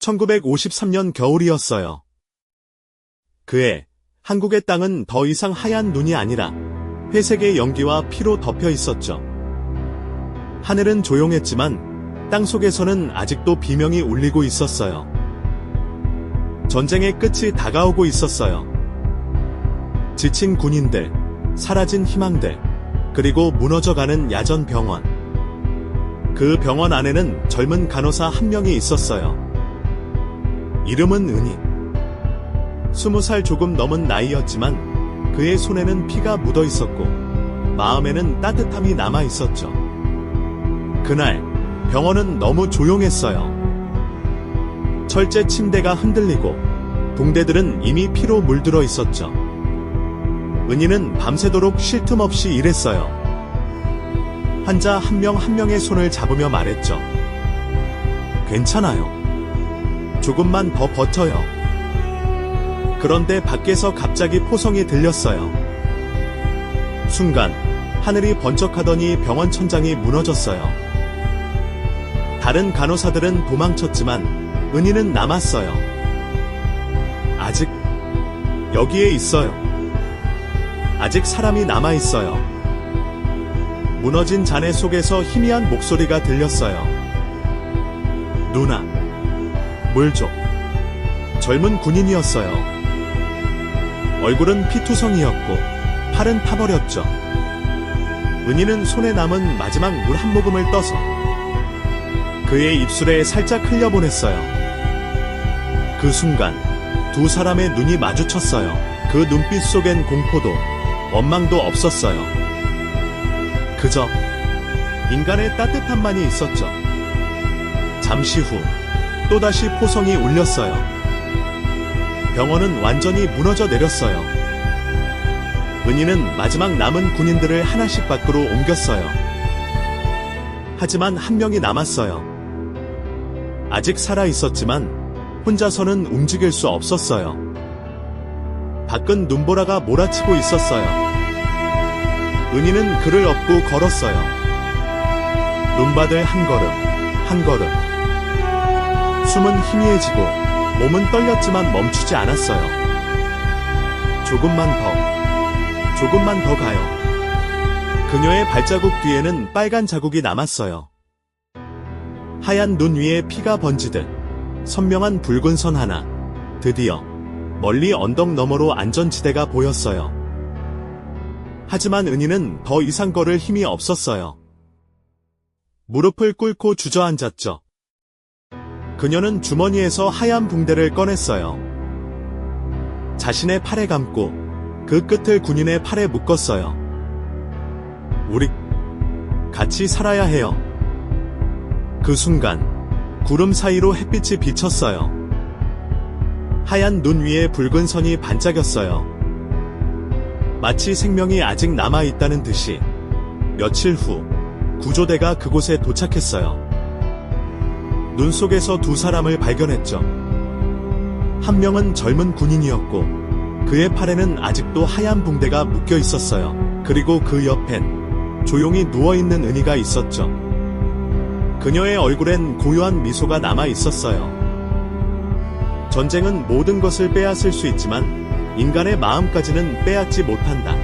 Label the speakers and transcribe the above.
Speaker 1: 1953년 겨울이었어요. 그해 한국의 땅은 더 이상 하얀 눈이 아니라 회색의 연기와 피로 덮여 있었죠. 하늘은 조용했지만 땅 속에서는 아직도 비명이 울리고 있었어요. 전쟁의 끝이 다가오고 있었어요. 지친 군인들, 사라진 희망들, 그리고 무너져가는 야전 병원. 그 병원 안에는 젊은 간호사 한 명이 있었어요. 이름은 은희. 스무 살 조금 넘은 나이였지만 그의 손에는 피가 묻어 있었고 마음에는 따뜻함이 남아 있었죠. 그날 병원은 너무 조용했어요. 철제 침대가 흔들리고 동대들은 이미 피로 물들어 있었죠. 은희는 밤새도록 쉴 틈 없이 일했어요. 환자 한 명한 명의 손을 잡으며 말했죠. 괜찮아요. 조금만 더 버텨요. 그런데 밖에서 갑자기 포성이 들렸어요. 순간 하늘이 번쩍하더니 병원 천장이 무너졌어요. 다른 간호사들은 도망쳤지만 은희는 남았어요. 아직 여기에 있어요. 아직 사람이 남아 있어요. 무너진 잔해 속에서 희미한 목소리가 들렸어요. 누나, 물 줘. 젊은 군인이었어요. 얼굴은 피투성이었고 팔은 타버렸죠. 은희는 손에 남은 마지막 물 한 모금을 떠서 그의 입술에 살짝 흘려보냈어요. 그 순간 두 사람의 눈이 마주쳤어요. 그 눈빛 속엔 공포도 원망도 없었어요. 그저 인간의 따뜻함만이 있었죠. 잠시 후 또다시 포성이 울렸어요. 병원은 완전히 무너져 내렸어요. 은희는 마지막 남은 군인들을 하나씩 밖으로 옮겼어요. 하지만 한 명이 남았어요. 아직 살아 있었지만 혼자서는 움직일 수 없었어요. 밖은 눈보라가 몰아치고 있었어요. 은희는 그를 업고 걸었어요. 눈바들 한 걸음, 한 걸음. 숨은 희미해지고 몸은 떨렸지만 멈추지 않았어요. 조금만 더, 조금만 더 가요. 그녀의 발자국 뒤에는 빨간 자국이 남았어요. 하얀 눈 위에 피가 번지듯 선명한 붉은 선 하나. 드디어 멀리 언덕 너머로 안전지대가 보였어요. 하지만 은희는 더 이상 걸을 힘이 없었어요. 무릎을 꿇고 주저앉았죠. 그녀는 주머니에서 하얀 붕대를 꺼냈어요. 자신의 팔에 감고 그 끝을 군인의 팔에 묶었어요. 우리 같이 살아야 해요. 그 순간 구름 사이로 햇빛이 비쳤어요. 하얀 눈 위에 붉은 선이 반짝였어요. 마치 생명이 아직 남아 있다는 듯이 며칠 후 구조대가 그곳에 도착했어요. 눈 속에서 두 사람을 발견했죠. 한 명은 젊은 군인이었고 그의 팔에는 아직도 하얀 붕대가 묶여 있었어요. 그리고 그 옆엔 조용히 누워있는 은희가 있었죠. 그녀의 얼굴엔 고요한 미소가 남아 있었어요. 전쟁은 모든 것을 빼앗을 수 있지만 인간의 마음까지는 빼앗지 못한다.